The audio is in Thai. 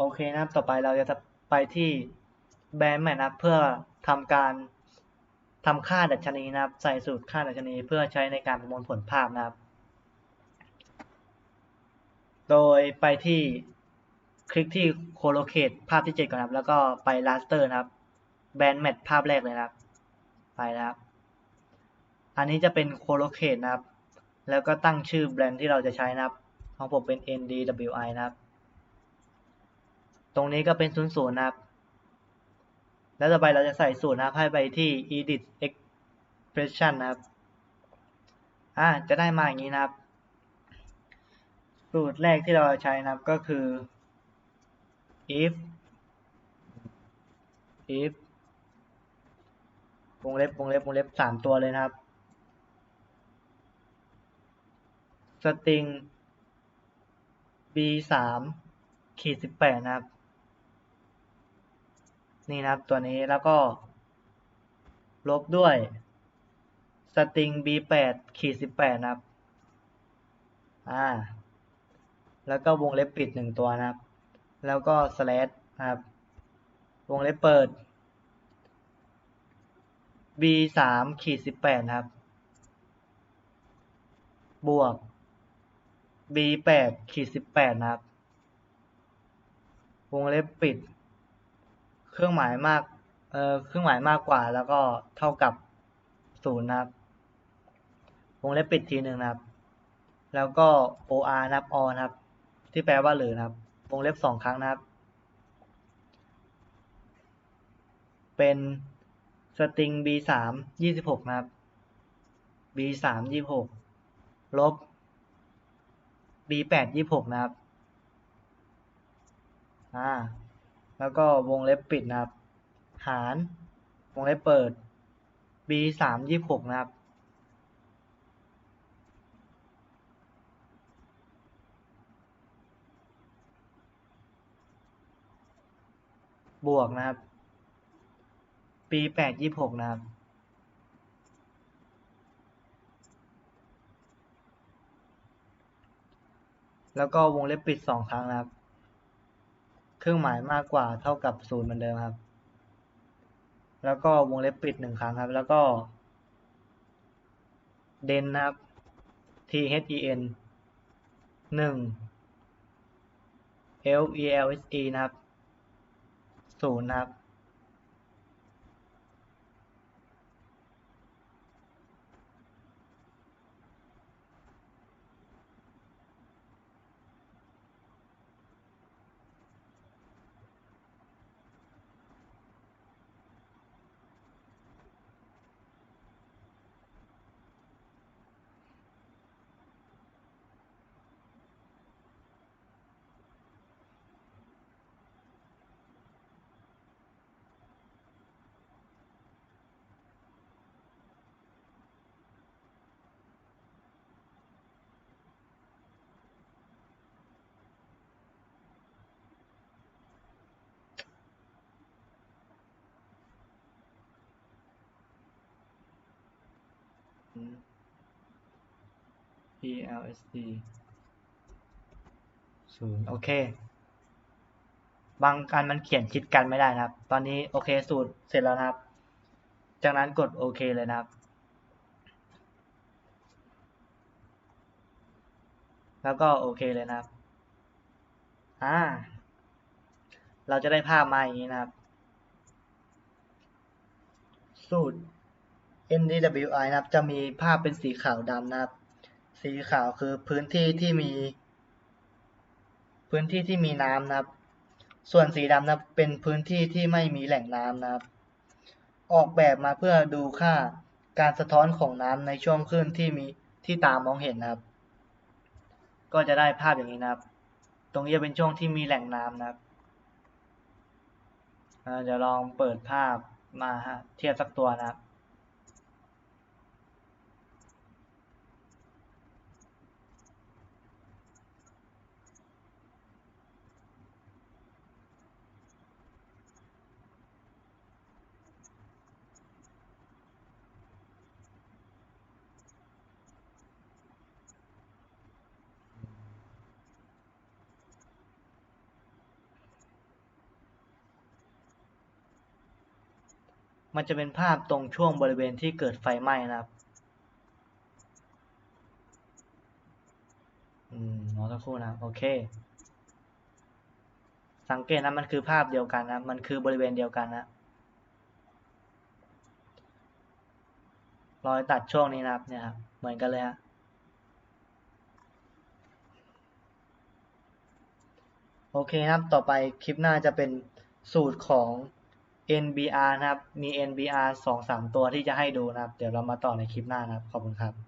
โอเคนะครับต่อไปเราจะไปที่แบรนด์ใหม่นะครับเพื่อทำการทำค่าดัชนีนะครับ ใส่สูตรค่าดัชนีเพื่อใช้ในการประมวลผลภาพนะครับ โดยไปที่คลิกที่ collocate ภาพที่ 7 ก่อนนะครับ แล้วก็ไป raster นะครับแบนแมทภาพแรกเลยนะครับ ไปนะครับ อันนี้จะเป็น collocate นะครับ แล้วก็ตั้งชื่อแบรนด์ที่เราจะใช้นะครับ ของผมเป็น NDWI นะครับ ตรงนี้ก็เป็นศูนย์ศูนย์นะครับ แล้วต่อไปเราจะใส่สูตรนะครับให้ไปที่ edit expression นะครับ อ่า จะได้มาอย่างนี้นะครับ สูตรแรกที่เราใช้นะครับก็คือ if if วงเล็บวงเล็บวงเล็บสามตัวเลยนะครับ string b สามขีดสิบแปดนะครับ นี่นะครับตัวนี้แล้วก็ ลบด้วย string b แปดขีดสิบแปดนะครับ อ่า แล้วก็วงเล็บปิดหนึ่งตัวนะครับ แล้วก็ slash นะครับ วงเล็บเปิด b สามขีดสิบแปดนะครับ บวก b แปดขีดสิบแปดนะครับ วงเล็บปิด เครื่องหมายมาก เอ่อ เครื่องหมายมากกว่า แล้วก็เท่ากับศูนย์นะครับ วงเล็บปิดทีหนึ่งนะครับ แล้วก็ or นับ o นะครับ ที่แปลว่าหรือนะครับ วงเล็บสองครั้งนะครับ เป็น string b สามยี่สิบหกนะครับ b สามยี่หกลบ b แปดยี่หกนะครับ อ่า แล้วก็วงเล็บปิดนะครับ หาร วงเล็บเปิด b สามยี่หกนะครับบวกนะครับ b แปดยี่หกนะครับ แล้วก็วงเล็บปิดสองครั้งนะครับ เครื่องหมายมากกว่าเท่ากับศูนย์เหมือนเดิมครับ แล้วก็วงเล็บปิดหนึ่งครั้งครับ แล้วก็เดนนะครับ t h e n หนึ่ง l e l s e นะครับศูนย์นะครับ P L S D ศูนย์โอเค บางการมันเขียนชิดกันไม่ได้นะครับ ตอนนี้โอเคสูตรเสร็จแล้วนะครับ จากนั้นกดโอเคเลยนะครับ แล้วก็โอเคเลยนะครับ อ่า เราจะได้ภาพมาอย่างนี้นะครับ สูตร NDWI นะครับจะมีภาพเป็นสีขาวดำนะครับ สีขาวคือพื้นที่ที่มี พื้นที่ที่มีน้ำนะครับ ส่วนสีดำนะครับเป็นพื้นที่ที่ไม่มีแหล่งน้ำนะครับ ออกแบบมาเพื่อดูค่าการสะท้อนของน้ำในช่วงคลื่นที่มีที่ตามองเห็นนะครับ ก็จะได้ภาพอย่างนี้นะครับ ตรงนี้จะเป็นช่วงที่มีแหล่งน้ำนะครับเดี๋ยวลองเปิดภาพมาเทียบสักตัวนะครับ มันจะเป็นภาพตรงช่วงบริเวณที่เกิดไฟไหม้นะครับอืมรอสักครู่นะโอเค สังเกตนะมันคือภาพเดียวกันนะมันคือบริเวณเดียวกันนะรอยตัดช่วงนี้นะครับเนี่ยครับเหมือนกันเลยฮะโอเคนะครับต่อไปคลิปหน้าจะเป็นสูตรของ NBR นะครับ มี NBR สองสามตัวที่จะให้ดูนะครับ เดี๋ยวเรามาต่อในคลิปหน้านะครับ ขอบคุณครับ